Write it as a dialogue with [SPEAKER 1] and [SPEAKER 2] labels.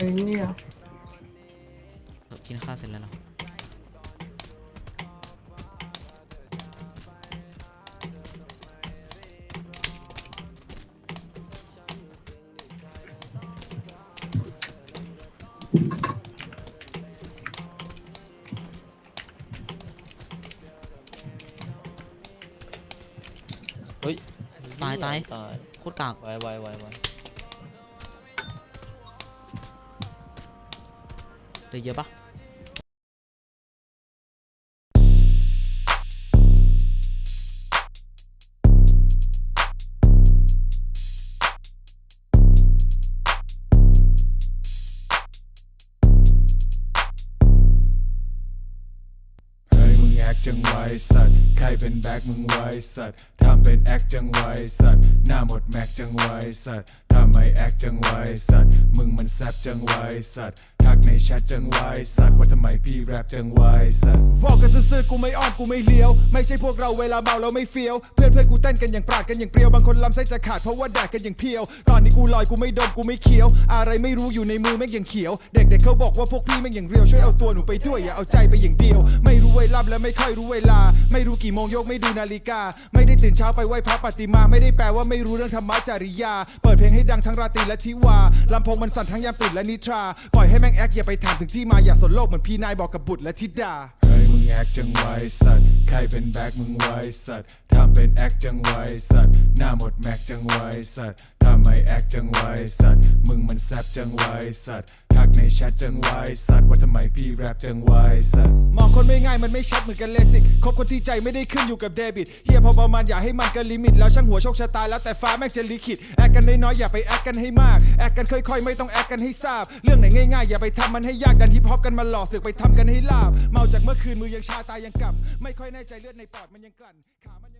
[SPEAKER 1] ไอ้เนี่ย
[SPEAKER 2] เออกินข้าวเสร็จแล้วเหรอ
[SPEAKER 3] เฮ้ย
[SPEAKER 2] ตายตาย
[SPEAKER 3] ตาย
[SPEAKER 2] โคตรกาก
[SPEAKER 3] ไวไวไวไว
[SPEAKER 2] เยเยอะปะ
[SPEAKER 4] เฮ้ยมึงแอคจังไวสัตว์ใครเป็นแบ็คมึงไวสัตว์ทำเป็นแอคจังไวสัตว์หน้าหมดแม็กจังไวสัตว์ทำไมแอคจังไวสัตว์มึงมันแซบจังไวสัตว์ ในแชทจังไวสัตว์ว่าทำไมพี่แรปจังไวสัตว์
[SPEAKER 5] บอกกันซื่อๆกูไม่อ้อนกูไม่เลี้ยว ไม่ใช่พวกเราเวลาเมาแล้วไม่เฟี้ยว เพื่อนเพื่อนกูเต้นกันอย่างปราดกันอย่างเปรียวบางคนลำไส้จะขาดเพราะว่าแดกกันอย่างเพียว ตอนนี้กูลอยกูไม่ดมกูไม่เคี้ยว อะไรไม่รู้อยู่ในมือแม่งอย่างเขียว เด็กๆเขาบอกว่าพวกพี่แม่งอย่างเรียวช่วยเอาตัวหนูไปด้วยอย่าเอาใจไปอย่างเดียว ไม่รู้เวลาและไม่ค่อยรู้เวลา ไม่รู้กี่โมงยกไม่ดูนาฬิกา ไม่ได้ตื่นเช้าไปไหว้พระปฏิมาไม่ได้แปลว่าไม่รู้เรื่องธรรมะจริยา เปิดเพลงให้ดังทั้งราตรีและทิวาลำโพงมันสั่นทั้งยามตื่นและนิทราปล่อยให้แม่งแอคอย่าไปถามถึงที่มาอย่าสนโลกเหมือนพี่นายบอกกับบุตรและธิดา
[SPEAKER 4] เฮ้ยมึงแอคจังไว้สัตว์ใครเป็นแบ็กมึงไว้สัตว์ทำเป็นแอคจังไว้สัตว์หน้าหมดแม็กจังไว้สัตว์ทำไมแอคจังไว้สัตว์มึงมันแซบจังไว้สัตว์ ในแชทจังไวสัตว์ว่าทำไมพี่แรปจังไวสัตว์
[SPEAKER 5] มองคนไม่ง่ายมันไม่ชัดเหมือนกันเลสิกคบคนที่ใจไม่ได้ขึ้นอยู่กับเดบิตเฮียพอประมาณอย่าให้มันเกินลิมิต แล้วช่างหัวโชคชะตาแล้วแต่ฟ้าแม่งจะลิขิตแอคกันน้อยๆอย่าไปแอคกันให้มากแอคกันค่อยๆ ไม่ต้องแอคกันให้ทราบ เรื่องไหนง่ายๆ อย่าไปทำมันให้ยากดันฮิปฮอปกันมาหลอกสึกไปทำกันให้ลาบ เมาจากเมื่อคืนมือยังชาตายังกลับไม่ค่อยแน่ใจเลือดในปอดมันยังกลั่นขามันยัง